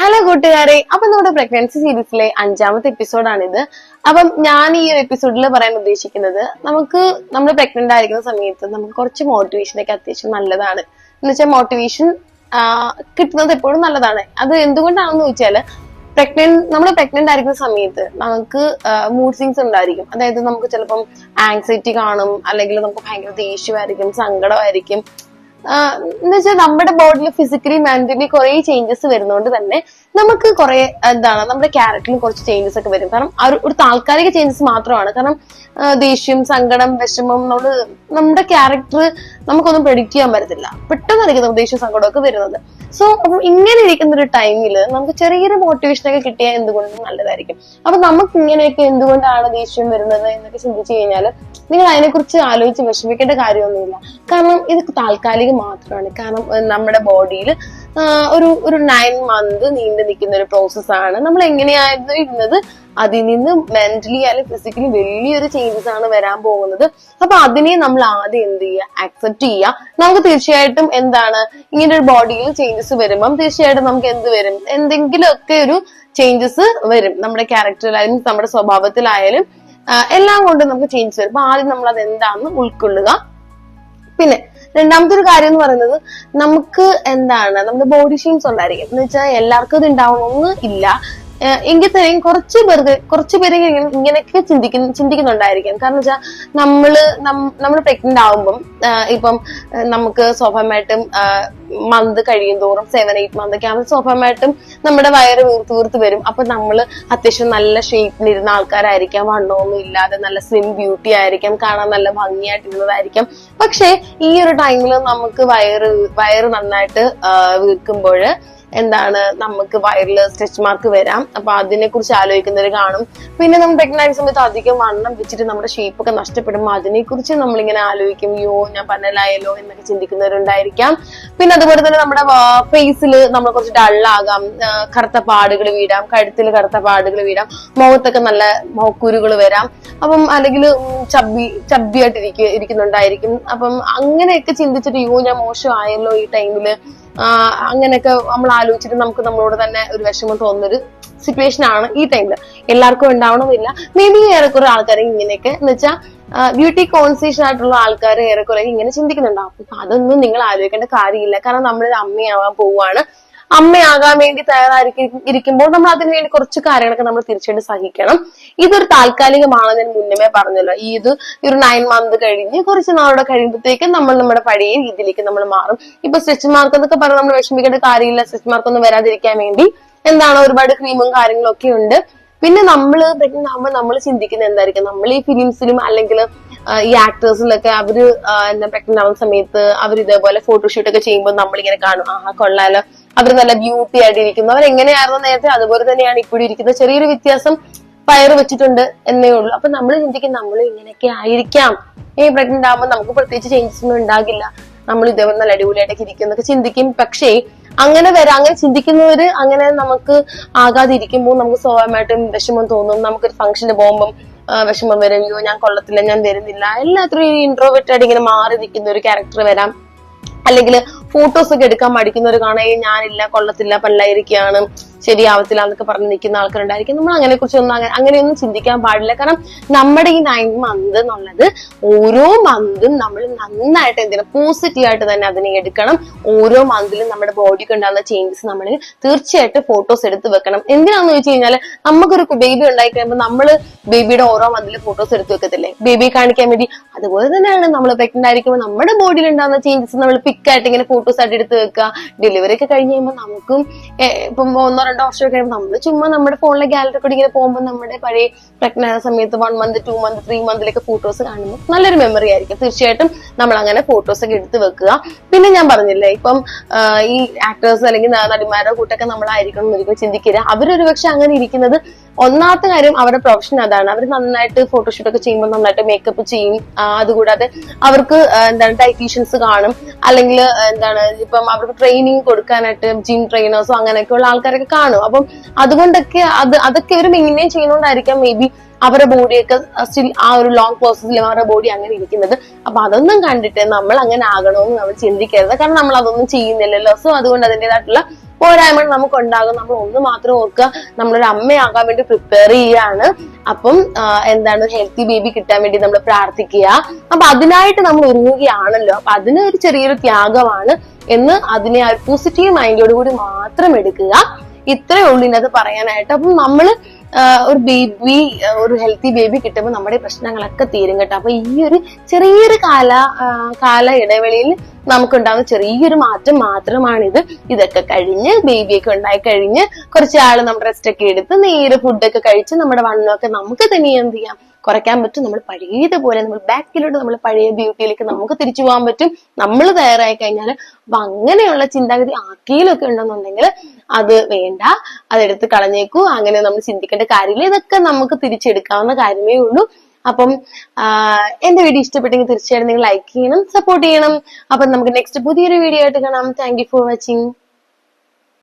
Hello കൂട്ടുകാരെ അപ്പൊ നമ്മുടെ പ്രഗ്നൻസി സീരീസിലെ അഞ്ചാമത്തെ എപ്പിസോഡാണിത് അപ്പം ഞാൻ ഈ ഒരു എപ്പിസോഡിൽ പറയാൻ ഉദ്ദേശിക്കുന്നത് നമുക്ക് നമ്മൾ പ്രഗ്നന്റ് ആയിരിക്കുന്ന സമയത്ത് നമുക്ക് കുറച്ച് മോട്ടിവേഷൻ ഒക്കെ അത്യാവശ്യം നല്ലതാണ്. എന്ന് വെച്ചാൽ മോട്ടിവേഷൻ കിട്ടുന്നത് എപ്പോഴും നല്ലതാണ്. അത് എന്തുകൊണ്ടാണെന്ന് ചോദിച്ചാൽ പ്രഗ്നന്റ് നമ്മൾ പ്രഗ്നന്റ് ആയിരിക്കുന്ന സമയത്ത് നമുക്ക് മൂഡ് സിങ്സ് ഉണ്ടായിരിക്കും. അതായത് നമുക്ക് ചിലപ്പം ആങ്സൈറ്റി കാണും അല്ലെങ്കിൽ നമുക്ക് ഭയങ്കര ദേഷ്യമായിരിക്കും സങ്കടമായിരിക്കും. എന്ന് നമ്മുടെ ബോഡിയിൽ ഫിസിക്കലി മെന്റലി കുറെ ചേഞ്ചസ് വരുന്നതുകൊണ്ട് തന്നെ നമുക്ക് കുറെ എന്താണ് നമ്മുടെ ക്യാരക്ടറിൽ കുറച്ച് ചേഞ്ചസ് ഒക്കെ വരും. കാരണം ഒരു താൽക്കാലിക ചേഞ്ചസ് മാത്രമാണ്. കാരണം ദേഷ്യം സങ്കടം വിഷമം നമ്മൾ നമ്മുടെ ക്യാരക്ടർ നമുക്കൊന്നും പ്രെഡിക്റ്റ് ചെയ്യാൻ പറ്റത്തില്ല. പെട്ടെന്നായിരിക്കും നമുക്ക് ദേഷ്യം സങ്കടമൊക്കെ വരുന്നത്. സോ അപ്പൊ ഇങ്ങനെ ഇരിക്കുന്ന ഒരു ടൈമിൽ നമുക്ക് ചെറിയൊരു മോട്ടിവേഷൻ ഒക്കെ കിട്ടിയാൽ എന്തുകൊണ്ടും നല്ലതായിരിക്കും. അപ്പൊ നമുക്ക് ഇങ്ങനെയൊക്കെ എന്തുകൊണ്ടാണ് ദേഷ്യം വരുന്നത് എന്നൊക്കെ ചിന്തിച്ചു കഴിഞ്ഞാൽ നിങ്ങൾ അതിനെക്കുറിച്ച് ആലോചിച്ച് വിഷമിക്കേണ്ട കാര്യമൊന്നുമില്ല. കാരണം ഇത് താൽക്കാലികം മാത്രമാണ്. കാരണം നമ്മുടെ ബോഡിയിൽ ഒരു ഒരു നയൻ മന്ത് നീണ്ടു നിൽക്കുന്ന ഒരു പ്രോസസ്സാണ് നമ്മൾ എങ്ങനെയായിരുന്നു ഇരുന്നത്? അതിൽ നിന്ന് മെന്റലി അല്ലെങ്കിൽ ഫിസിക്കലി വലിയൊരു ചേഞ്ചസ് ആണ് വരാൻ പോകുന്നത്. അപ്പൊ അതിനെ നമ്മൾ ആദ്യം എന്ത് ചെയ്യുക? ആക്സെപ്റ്റ് ചെയ്യുക. നമുക്ക് തീർച്ചയായിട്ടും എന്താണ്? ഇങ്ങനെ ഒരു ബോഡിയിൽ ചേഞ്ചസ് വരുമ്പം തീർച്ചയായിട്ടും നമുക്ക് എന്ത് വരും? എന്തെങ്കിലുമൊക്കെ ഒരു ചേഞ്ചസ് വരും. നമ്മുടെ ക്യാരക്ടറിലായാലും നമ്മുടെ സ്വഭാവത്തിലായാലും. എല്ലാം കൊണ്ടും നമുക്ക് ചേഞ്ചസ് വരും അപ്പൊ ആദ്യം നമ്മൾ അത് എന്താണെന്ന് ഉൾക്കൊള്ളുക. പിന്നെ രണ്ടാമത്തെ ഒരു കാര്യം എന്ന് പറയുന്നത് നമുക്ക് എന്താണ് നമ്മുടെ ബോഡി ഷെയിംസ് ഉണ്ടായിരിക്കും. എന്ന് വെച്ചാൽ എല്ലാവർക്കും ഇത് ഉണ്ടാവണമെന്ന് ഇല്ല. എങ്കിൽ തന്നെയും കുറച്ച് പേർക്ക് കുറച്ച് പേര് ഇങ്ങനെ ഇങ്ങനെയൊക്കെ ചിന്തിക്കുന്ന ചിന്തിക്കുന്നുണ്ടായിരിക്കും. കാരണം വെച്ചാൽ നമ്മൾ നമ്മൾ പ്രഗ്നന്റ് ആവുമ്പം ഇപ്പം നമുക്ക് സ്വാഭാവികമായിട്ടും മന്ത് കഴിയും തോറും സെവൻ എയ്റ്റ് മന്ത് ഒക്കെ ആകുമ്പോൾ സ്വാഭാവികമായിട്ടും നമ്മുടെ വയറ് വീർത്ത് വീർത്ത് വരും. അപ്പൊ നമ്മൾ അത്യാവശ്യം നല്ല ഷേപ്പിലിരുന്ന ആൾക്കാരായിരിക്കാം. വണ്ണമൊന്നും ഇല്ലാതെ നല്ല സ്ലിം ബ്യൂട്ടി ആയിരിക്കാം. കാണാൻ നല്ല ഭംഗിയായിട്ടിരുന്നതായിരിക്കും പക്ഷേ ഈ ഒരു ടൈമിൽ നമുക്ക് വയറ് വയറ് നന്നായിട്ട് വീർക്കുമ്പോൾ എന്താണ് നമുക്ക് വയറിൽ സ്ട്രെച്ച് മാർക്ക് വരാം. അപ്പൊ അതിനെ കുറിച്ച് ആലോചിക്കുന്നവർ കാണും. പിന്നെ നമ്മൾ പ്രഗ്നന്റ് സമയത്ത് അധികം വണ്ണം വെച്ചിട്ട് നമ്മുടെ ഷേപ്പ് ഒക്കെ നഷ്ടപ്പെടുമ്പോൾ അതിനെക്കുറിച്ച് നമ്മളിങ്ങനെ ആലോചിക്കും. യോ ഞാൻ പന്നലായല്ലോ എന്നൊക്കെ ചിന്തിക്കുന്നവരുണ്ടായിരിക്കാം. പിന്നെ അതുപോലെ തന്നെ നമ്മുടെ ഫേസിൽ നമ്മൾ കുറച്ച് ഡള്ളാകാം കറുത്ത പാടുകൾ വീഴാം. കഴുത്തിൽ കറുത്ത പാടുകൾ വീഴാം. മുഖത്തൊക്കെ നല്ല മുഖക്കുരുകൾ വരാം. അപ്പം അല്ലെങ്കിൽ ചബ്ബി ചബ്ബിയായിട്ട് ഇരിക്കുന്നുണ്ടായിരിക്കും. അപ്പം അങ്ങനെയൊക്കെ ചിന്തിച്ചിട്ട് യോ ഞാൻ മോശമായല്ലോ ഈ ടൈമിൽ അങ്ങനെയൊക്കെ നമ്മൾ ആലോചിച്ചിട്ട് നമുക്ക് നമ്മളോട് തന്നെ ഒരു വിഷമം തോന്നുന്നൊരു സിറ്റുവേഷൻ ആണ് ഈ ടൈമിൽ എല്ലാവർക്കും ഉണ്ടാവണമെന്നില്ല. മേ ബി ഏറെക്കുറെ ആൾക്കാരെ ഇങ്ങനെയൊക്കെ എന്ന് വെച്ചാൽ ബ്യൂട്ടി കോൺസിയസ് ആയിട്ടുള്ള ആൾക്കാർ ഏറെക്കുറെ ഇങ്ങനെ ചിന്തിക്കുന്നുണ്ടാവും. അതൊന്നും നിങ്ങൾ ആലോചിക്കേണ്ട കാര്യമില്ല. കാരണം നമ്മളൊരു അമ്മയാവാൻ പോവുകയാണ് അമ്മയാകാൻ വേണ്ടി തയ്യാറായിരിക്കും ഇരിക്കുമ്പോൾ നമ്മൾ അതിന് വേണ്ടി കുറച്ച് കാര്യങ്ങളൊക്കെ നമ്മൾ തീർച്ചയായിട്ടും സഹിക്കണം. ഇതൊരു താൽക്കാലികമാണെന്ന് ഞാൻ മുന്നമേ പറഞ്ഞല്ലോ. ഈ ഇത് ഒരു നയൻ മന്ത് കഴിഞ്ഞ് കുറച്ച് നാളോടെ കഴിയുമ്പോഴത്തേക്കും നമ്മൾ നമ്മുടെ പഴയ രീതിയിലേക്ക് നമ്മൾ മാറും. ഇപ്പൊ സ്ട്രെച്ച് മാർക്ക് എന്നൊക്കെ പറഞ്ഞാൽ നമ്മൾ വിഷമിക്കേണ്ട കാര്യമില്ല. സ്ട്രെച്ച് മാർക്ക് ഒന്നും വരാതിരിക്കാൻ വേണ്ടി എന്താണ് ഒരുപാട് ക്രീമും കാര്യങ്ങളും ഒക്കെ ഉണ്ട്. പിന്നെ നമ്മൾ പ്രഗ്നന്റ് ആകുമ്പോൾ നമ്മൾ ചിന്തിക്കുന്നത് എന്തായിരിക്കും? നമ്മൾ ഈ ഫിലിംസിലും അല്ലെങ്കിൽ ഈ ആക്ടേഴ്സിലൊക്കെ അവർ എന്താ പ്രഗ്നന്റ് ആവുന്ന സമയത്ത് അവർ ഇതേപോലെ ഫോട്ടോഷൂട്ട് ഒക്കെ ചെയ്യുമ്പോൾ നമ്മളിങ്ങനെ കാണും. ആ കൊള്ളാലോ. അവർ നല്ല ബ്യൂട്ടി ആയിട്ട് ഇരിക്കുന്നു അവർ നേരത്തെ? അതുപോലെ തന്നെയാണ് ഇപ്പോഴും ഇരിക്കുന്നത്. ചെറിയൊരു വ്യത്യാസം പയർ വെച്ചിട്ടുണ്ട് എന്നേ ഉള്ളൂ. അപ്പൊ നമ്മൾ ചിന്തിക്കും നമ്മൾ ഇങ്ങനെയൊക്കെ ആയിരിക്കാം. ഈ പ്രഗ്നന്റ് ആകുമ്പോൾ നമുക്ക് പ്രത്യേകിച്ച് ചേഞ്ചസ് ഒന്നും ഉണ്ടാകില്ല. നമ്മൾ ഇതേപോലെ നല്ല അടിപൊളിയായിട്ടൊക്കെ ഇരിക്കും എന്നൊക്കെ ചിന്തിക്കും. പക്ഷേ അങ്ങനെ വരാം അങ്ങനെ ചിന്തിക്കുന്നവര് അങ്ങനെ നമുക്ക് ആകാതിരിക്കുമ്പോൾ നമുക്ക് സ്വാഭാവികമായിട്ടും വിഷമം തോന്നും. നമുക്കൊരു ഫംഗ്ഷന് പോകുമ്പം വിഷമം വരും. അയ്യോ ഞാൻ കൊള്ളത്തില്ല ഞാൻ വരുന്നില്ല എല്ലാത്തിനും ഇൻട്രോവേർട്ട് ആയിട്ട് ഇങ്ങനെ മാറി നിൽക്കുന്ന ഒരു ക്യാരക്ടർ വരാം. അല്ലെങ്കിൽ ഫോട്ടോസ് ഒക്കെ എടുക്കാൻ മടിക്കുന്നവർ കാണുകയും ഞാനില്ല കൊള്ളത്തില്ല പല്ലായിരിക്കാണ് ശരിയാവത്തില്ല എന്നൊക്കെ പറഞ്ഞ് നിൽക്കുന്ന ആൾക്കാരുണ്ടായിരിക്കും. നമ്മൾ അങ്ങനെ കുറിച്ചൊന്നും അങ്ങനെ അങ്ങനെയൊന്നും ചിന്തിക്കാൻ പാടില്ല. കാരണം നമ്മുടെ ഈ നയൻ മന്ത് എന്നുള്ളത് ഓരോ മന്തും നമ്മൾ നന്നായിട്ട് എന്തിനാ പോസിറ്റീവ് ആയിട്ട് തന്നെ അതിനെ എടുക്കണം. ഓരോ മന്തിലും നമ്മുടെ ബോഡിക്ക് ഉണ്ടാകുന്ന ചേഞ്ചസ് നമ്മൾ തീർച്ചയായിട്ടും ഫോട്ടോസ് എടുത്ത് വെക്കണം. എന്തിനാന്ന് ചോദിച്ചു കഴിഞ്ഞാൽ നമുക്കൊരു ബേബി ഉണ്ടായി കഴിയുമ്പോൾ നമ്മൾ ബേബിയുടെ ഓരോ മന്തിലും ഫോട്ടോസ് എടുത്ത് വെക്കത്തില്ലേ? ബേബിയെ കാണിക്കാൻ വേണ്ടി അതുപോലെ തന്നെയാണ് നമ്മൾ പ്രഗ്നന്റ് ആയിരിക്കുമ്പോൾ നമ്മുടെ ബോഡിയിൽ ഉണ്ടാകുന്ന ചേഞ്ചസ് നമ്മൾ പിക്കായിട്ട് ഇങ്ങനെ ഫോട്ടോസ് ആയിട്ട് എടുത്ത് വെക്കുക. ഡെലിവറി ഒക്കെ കഴിഞ്ഞ് കഴിയുമ്പോൾ നമുക്കും ഇപ്പം ഒന്നോ രണ്ടോ വർഷം കഴിയുമ്പോൾ നമ്മൾ ചുമ്മാ നമ്മുടെ ഫോണിലെ ഗാലറി കൂടി ഇങ്ങനെ പോകുമ്പോൾ നമ്മുടെ പഴയ പ്രഗ്നന്റ് ആയ സമയത്ത് one month two month three മന്തിലൊക്കെ photos കാണുമ്പോൾ നല്ലൊരു മെമ്മറി ആയിരിക്കും. തീർച്ചയായിട്ടും നമ്മൾ അങ്ങനെ ഫോട്ടോസ് ഒക്കെ എടുത്ത് വെക്കുക. പിന്നെ ഞാൻ പറഞ്ഞില്ലേ ഇപ്പം ഈ ആക്ടേഴ്സ് അല്ലെങ്കിൽ നടിമാരുടെ കൂട്ടൊക്കെ നമ്മളായിരിക്കണം എന്ന് ഒരിക്കലും ചിന്തിക്കരുത് അവരൊരു പക്ഷെ അങ്ങനെ ഇരിക്കുന്നത് ഒന്നാമത്തെ കാര്യം അവരുടെ പ്രൊഫഷൻ അതാണ്. അവർ നന്നായിട്ട് ഫോട്ടോഷൂട്ട് ഒക്കെ ചെയ്യുമ്പോൾ നന്നായിട്ട് മേക്കപ്പ് ചെയ്യും. അതുകൂടാതെ അവർക്ക് എന്താണ് ഡയറ്റീഷ്യൻസ് കാണും. അല്ലെങ്കിൽ എന്താണ് ഇപ്പം അവർക്ക് ട്രെയിനിങ് കൊടുക്കാനായിട്ട് ജിം ട്രെയിനേഴ്സോ അങ്ങനെയൊക്കെയുള്ള ആൾക്കാരൊക്കെ കാണും. അപ്പം അതുകൊണ്ടൊക്കെ അത് അതൊക്കെ ഇവർ മെയിന്റെയിൻ ചെയ്യുന്നോണ്ടായിരിക്കാം മേ ബി അവരുടെ ബോഡിയൊക്കെ സ്റ്റിൽ ആ ഒരു ലോങ് പ്രോസസ്സിൽ അവരുടെ ബോഡി അങ്ങനെ ഇരിക്കുന്നത്. അപ്പൊ അതൊന്നും കണ്ടിട്ട് നമ്മൾ അങ്ങനെ ആകണമെന്ന് നമ്മൾ ചിന്തിക്കരുത്. കാരണം നമ്മൾ അതൊന്നും ചെയ്യുന്നില്ലല്ലോ. സോ അതുകൊണ്ട് അതിന്റെതായിട്ടുള്ള പോരായ്മകൾ നമുക്ക് ഉണ്ടാകും നമ്മൾ ഒന്ന് മാത്രം ഓർക്കുക നമ്മളൊരു അമ്മയാകാൻ വേണ്ടി പ്രിപ്പയർ ചെയ്യാണ് അപ്പം എന്താണ് ഹെൽത്തി ബേബി കിട്ടാൻ വേണ്ടി നമ്മൾ പ്രാർത്ഥിക്കുക. അപ്പൊ അതിനായിട്ട് നമ്മൾ ഒരുങ്ങുകയാണല്ലോ. അപ്പൊ അതിന് ഒരു ചെറിയൊരു ത്യാഗമാണ് എന്ന് അതിനെ ആ പോസിറ്റീവ് മൈൻഡോട് കൂടി മാത്രം എടുക്കുക. ഇത്രയേ ഉള്ളൂ ഇതിനകത്ത് പറയാനായിട്ട്. അപ്പം നമ്മൾ ആ, ഒരു ബേബി ഒരു ഹെൽത്തി ബേബി കിട്ടുമ്പോൾ നമ്മുടെ പ്രശ്നങ്ങളൊക്കെ തീരും കേട്ടോ അപ്പൊ ഈ ഒരു ചെറിയൊരു കാല കാല ഇടവേളയിൽ നമുക്കുണ്ടാകുന്ന ചെറിയൊരു മാറ്റം ഇത്. ഇതൊക്കെ കഴിഞ്ഞ് ബേബിയൊക്കെ ഉണ്ടായി കഴിഞ്ഞ് കുറച്ച് നമ്മുടെ റെസ്റ്റ് ഒക്കെ എടുത്ത് നേരെ ഫുഡൊക്കെ കഴിച്ച് നമ്മുടെ വണ്ണമൊക്കെ നമുക്ക് തന്നെ എന്ത് ചെയ്യാം കുറയ്ക്കാൻ പറ്റും. നമ്മൾ പഴയതുപോലെ നമ്മൾ ബാക്കിലോട്ട് നമ്മൾ പഴയ ബ്യൂട്ടിയിലേക്ക് നമുക്ക് തിരിച്ചു പോകാൻ പറ്റും. നമ്മൾ തയ്യാറായി കഴിഞ്ഞാൽ അപ്പൊ അങ്ങനെയുള്ള ചിന്താഗതി ആക്കിയിലൊക്കെ ഉണ്ടെന്നുണ്ടെങ്കിൽ അത് വേണ്ട. അതെടുത്ത് കളഞ്ഞേക്കൂ. അങ്ങനെ നമ്മൾ ചിന്തിക്കേണ്ട കാര്യമില്ല. ഇതൊക്കെ നമുക്ക് തിരിച്ചെടുക്കാവുന്ന കാര്യമേ ഉള്ളൂ. അപ്പം എന്റെ വീഡിയോ ഇഷ്ടപ്പെട്ടെങ്കിൽ തീർച്ചയായിട്ടും നിങ്ങൾ ലൈക്ക് ചെയ്യണം സപ്പോർട്ട് ചെയ്യണം. അപ്പം നമുക്ക് നെക്സ്റ്റ് പുതിയൊരു വീഡിയോ ആയിട്ട് കാണാം. Thank for watching